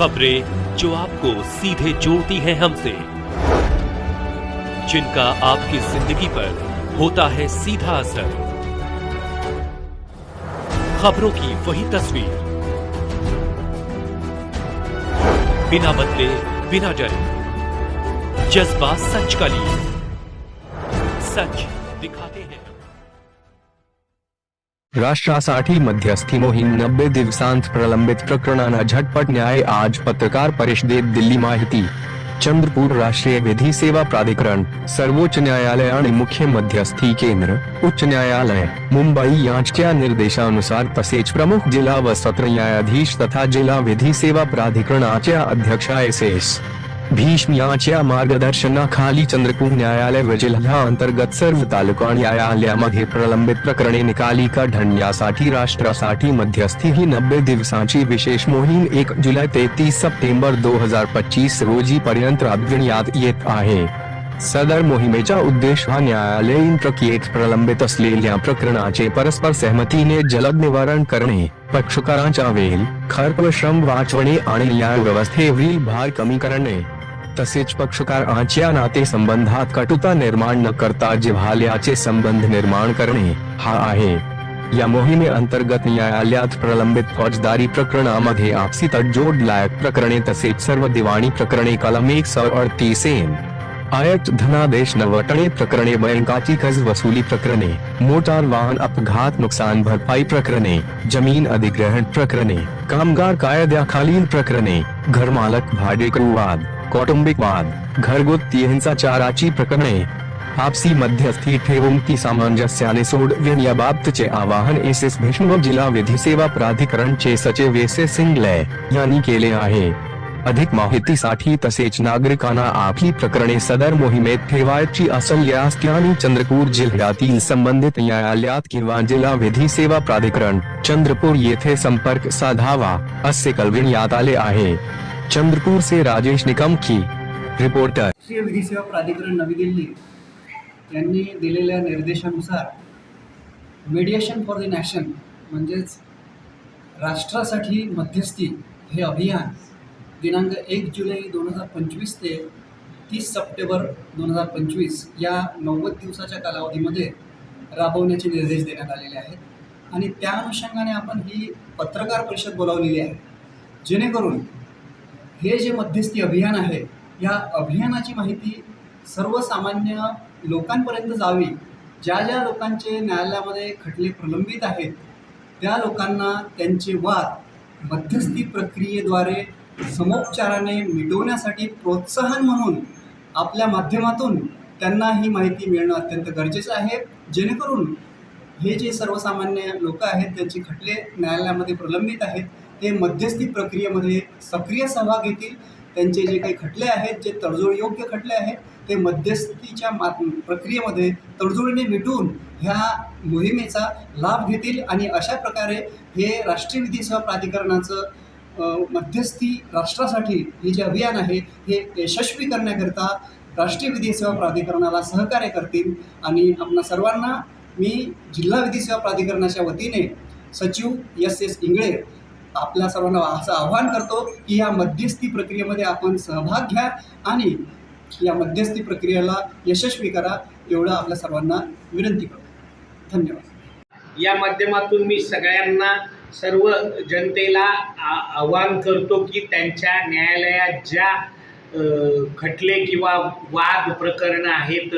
खबरें जो आपको सीधे जोड़ती हैं हमसे। जिनका आपकी ज़िंदगी पर होता है सीधा असर। खबरों की वही तस्वीर। बिना बदले, बिना डरे। जज्बा सच का लिए। सच। राष्ट्रासाठी मध्यस्थी मोहीम नब्बे दिवसांत प्रलंबित प्रकरणांना झटपट न्याय आज पत्रकार परिषदेत दिल्ली माहिती. चंद्रपूर राष्ट्रीय विधी सेवा प्राधिकरण सर्वोच्च न्यायालय आणि मुख्य मध्यस्थी केंद्र उच्च न्यायालय मुंबई यांच्या निर्देशानुसार तसेच प्रमुख जिल्हा व सत्र न्यायाधीश तथा जिल्हा विधी सेवा प्राधिकरणाच्या अध्यक्षा एस एस. भीष्म यांच्या मार्गदर्शनाखाली चंद्रपूर न्यायालय व जिल्हा अंतर्गत सर्व तालुका न्यायालयामध्ये प्रलंबित प्रकरणे निकाली काढण्यासाठी राष्ट्रासाठी मध्यस्थी ही नब्बे दिवसांची विशेष मोहीम एक जुलै ते तीस सप्टेंबर दो हजार पच्चीस रोजी पर्यंत राबविण्यात येत आहे. सदर मोहिमेचा उद्देश हा न्यायालयीन प्रक्रियेत प्रलंबित असलेल्या प्रकरणाचे परस्पर सहमतीने जलद निवारण करणे पक्षकारांच्या वेल खर्प श्रम वाचवणे आणि न्याय व्यवस्थेवरील भार कमी करणे. तसेच पक्षकारांच्या नातेसंबंधात कटुता निर्माण न करता जिव्हाल्याचे संबंध निर्माण करणे हा आहे. या मोहिमे अंतर्गत न्यायालयात प्रलंबित फौजदारी प्रकरणामध्ये आपसी तडजोड लायक प्रकरणे तसेच सर्व दिवाणी प्रकरणे कलम एक सौ अडतीस आयत धनादेश नवटणे प्रकरणे बँकाची कर्ज वसुली प्रकरणे. मोटार वाहन अपघात नुकसान भरपाई प्रकरणे. जमीन अधिग्रहण प्रकरणे. कामगार कायद्याखालील प्रकरणे. घरमालक भाडेकरू वाद कौटुंबिक वाद घरगुती हिंसाचाराची प्रकरणे. आपसी मध्यस्थी ठेवून ती सामंजस्याने सोडविण्याबाबतचे आवाहन एस एस भीष्म जिल्हा विधी सेवा प्राधिकरणचे सचिव एस एस सिंगले यांनी केले आहे. अधिक माहितीसाठी तसेच नागरिकांना आपली प्रकरणे सदर मोहिमेत ठेवायची असल्यास त्यांनी चंद्रपूर जिल्ह्यातील संबंधित न्यायालयात किंवा जिल्हा विधी सेवा प्राधिकरण चंद्रपूर येथे संपर्क साधावा, असे कळविण्यात आले आहे. चंद्रपूर से राजेश निकम की रिपोर्टर. विधी सेवा प्राधिकरण नवी दिल्ली यांनी दिलेल्या निर्देशानुसार मीडिएशन फॉर द नॅशन म्हणजेच राष्ट्रासाठी मध्यस्थी हे अभियान दिनांक एक जुलै दोन हजार पंचवीस ते तीस सप्टेंबर दोन हजार पंचवीस या नव्वद दिवसाच्या कालावधीमध्ये राबवण्याचे निर्देश देण्यात आलेले आहेत. आणि त्या अनुषंगाने आपण ही पत्रकार परिषद बोलावलेली आहे. जेणेकरून हे जे मध्यस्थी अभियान आहे या अभियानाची माहिती सर्वसामान्य लोकांपर्यंत जावी ज्या ज्या लोकांचे न्यायालयामध्ये खटले प्रलंबित आहेत त्या लोकांना त्यांचे वाद मध्यस्थी प्रक्रियेद्वारे समोपचाराने मिटवण्यासाठी प्रोत्साहन म्हणून आपल्या माध्यमातून त्यांना ही माहिती मिळणं अत्यंत गरजेचं आहे. जेणेकरून हे जे सर्वसामान्य लोक आहेत त्यांचे खटले न्यायालयामध्ये प्रलंबित आहेत ते मध्यस्थी प्रक्रियेमध्ये सक्रिय सहभाग घेतील. त्यांचे जे काही खटले आहेत जे तडजोडयोग्य खटले आहेत ते मध्यस्थीच्या मा प्रक्रियेमध्ये तडजोडीने मिटून ह्या मोहिमेचा लाभ घेतील आणि अशा प्रकारे हे राष्ट्रीय विधी सेवा प्राधिकरणाचं मध्यस्थी राष्ट्रासाठी हे जे अभियान आहे हे यशस्वी करण्याकरिता राष्ट्रीय विधी सेवा प्राधिकरणाला सहकार्य करतील. आणि आपणा सर्वांना मी जिल्हा विधी सेवा प्राधिकरणाच्या वतीने सचिव एस एस इंगळे आपल्या सर्वांना असं आव्हान करतो की या मध्यस्थी प्रक्रियेमध्ये आपण सहभाग घ्या आणि या मध्यस्थी प्रक्रियेला यशस्वी करा एवढं आपल्या सर्वांना विनंती करतो. धन्यवाद. या माध्यमातून मी सगळ्यांना सर्व जनतेला आ- आवाहन करतो की त्यांच्या न्यायालयात ज्या खटले किंवा वाद प्रकरणं आहेत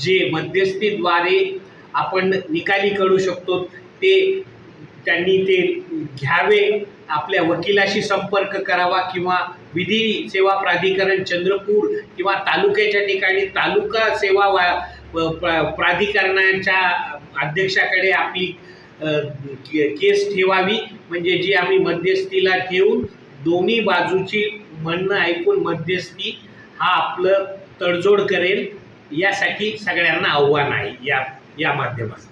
जे मध्यस्थीद्वारे आपण निकाली काढू शकतो ते त्यांनी ते घ्यावे. आपल्या वकिलाशी संपर्क करावा किंवा विधी सेवा प्राधिकरण चंद्रपूर किंवा तालुक्याच्या ठिकाणी तालुका सेवा वा प्रा- प्राधिकरणाच्या अध्यक्षाकडे आपली केस ठेवावी म्हणजे जी आम्ही मध्यस्थीला ठेवून दोन्ही बाजूची म्हणणं ऐकून मध्यस्थी हा आपलं तडजोड करेल यासाठी सगळ्यांना आव्हान आहे या या माध्यमात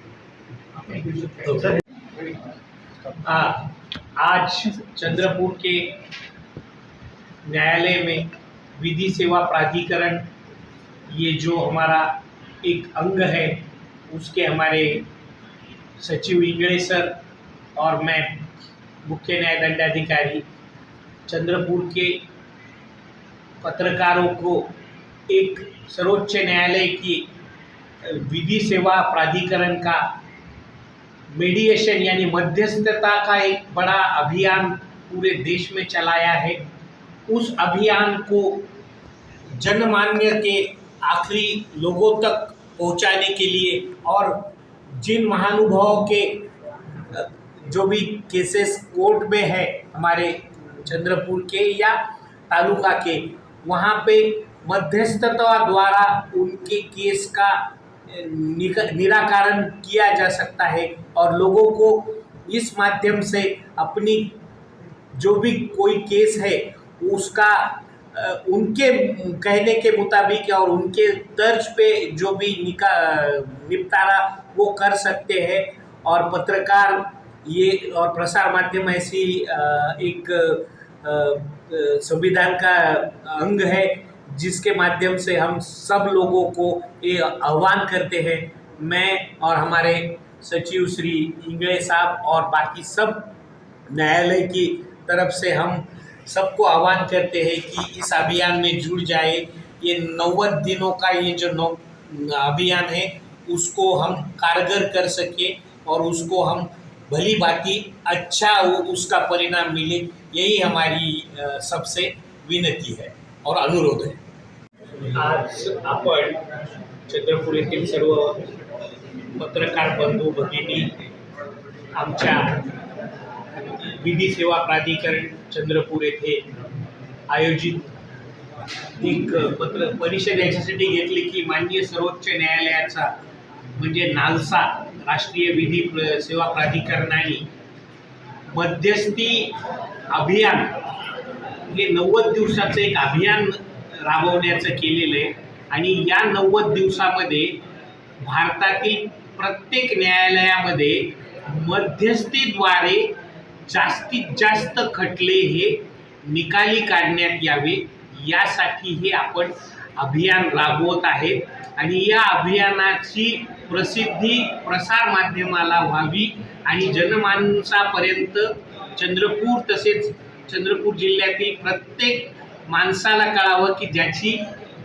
आज चंद्रपुर के न्यायालय में विधि सेवा प्राधिकरण ये जो हमारा एक अंग है उसके हमारे सचिव इंगड़े सर और मैं मुख्य न्याय दंडाधिकारी, चंद्रपुर के पत्रकारों को एक सर्वोच्च न्यायालय की विधि सेवा प्राधिकरण का मेडिएशन यानी मध्यस्थता का एक बड़ा अभियान पूरे देश में चलाया है। उस अभियान को जनमान्य के आखिरी लोगों तक पहुँचाने के लिए और जिन महानुभावों के, जो भी केसेस कोर्ट में है, हमारे चंद्रपुर के या तालुका के, वहाँ पे मध्यस्थता द्वारा उनके केस का निराकरण किया जा सकता है और लोगों को इस माध्यम से अपनी, जो भी कोई केस है, उसका उनके कहने के मुताबिक और उनके तर्ज पे जो भी निका, निपटारा वो कर सकते हैं। और पत्रकार ये और प्रसार माध्यम ऐसी एक संविधान का अंग है, जिसके माध्यम से हम सब लोगों को ये आह्वान करते हैं। मैं और हमारे सचिव श्री इंगले साहब और बाकी सब न्यायालय की तरफ़ से हम सबको आह्वान करते हैं कि इस अभियान में जुड़ जाए। ये नौवत दिनों का ये जो नौ अभियान है, उसको हम कारगर कर सके और उसको हम भली बाती अच्छा उ- उसका परिणाम मिले, यही हमारी सबसे विनती है और अनुरोध है। आज आपण चंद्रपूर सर्व पत्रकार बंधू भगिनी, आमच्या विधी सेवा प्राधिकरण चंद्रपूर येथे आयोजित एक पत्र परिषद याच्यासाठी घेतली की माननीय सर्वोच्च न्यायालयाचा म्हणजे नालसा राष्ट्रीय विधी प्र सेवा प्राधिकरणाने मध्यस्थी अभियान हे नव्वद दिवसाचं एक अभियान राबवण्याचं केलेलं आहे. आणि या नव्वद दिवसामध्ये भारतातील प्रत्येक न्यायालयामध्ये मध्यस्थीद्वारे जास्तीत जास्त खटले हे निकाली काढण्यात यावे यासाठी हे आपण अभियान राबवत आहे. आणि या अभियानाची प्रसिद्धी प्रसार माध्यमाला व्हावी आणि जनमानसापर्यंत चंद्रपूर तसेच चंद्रपूर जिल्ह्यातील प्रत्येक माणसाला कळावं की ज्याची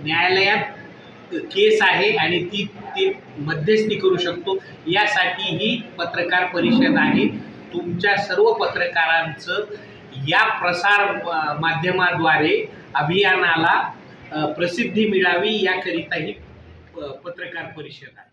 न्यायालयात केस आहे आणि ती ती मध्यस्थी करू शकतो. यासाठी ही पत्रकार परिषद आहे. तुमच्या सर्व पत्रकारांचं या प्रसार माध्यमाद्वारे अभियानाला प्रसिद्धी मिळावी याकरिता ही पत्रकार परिषद आहे.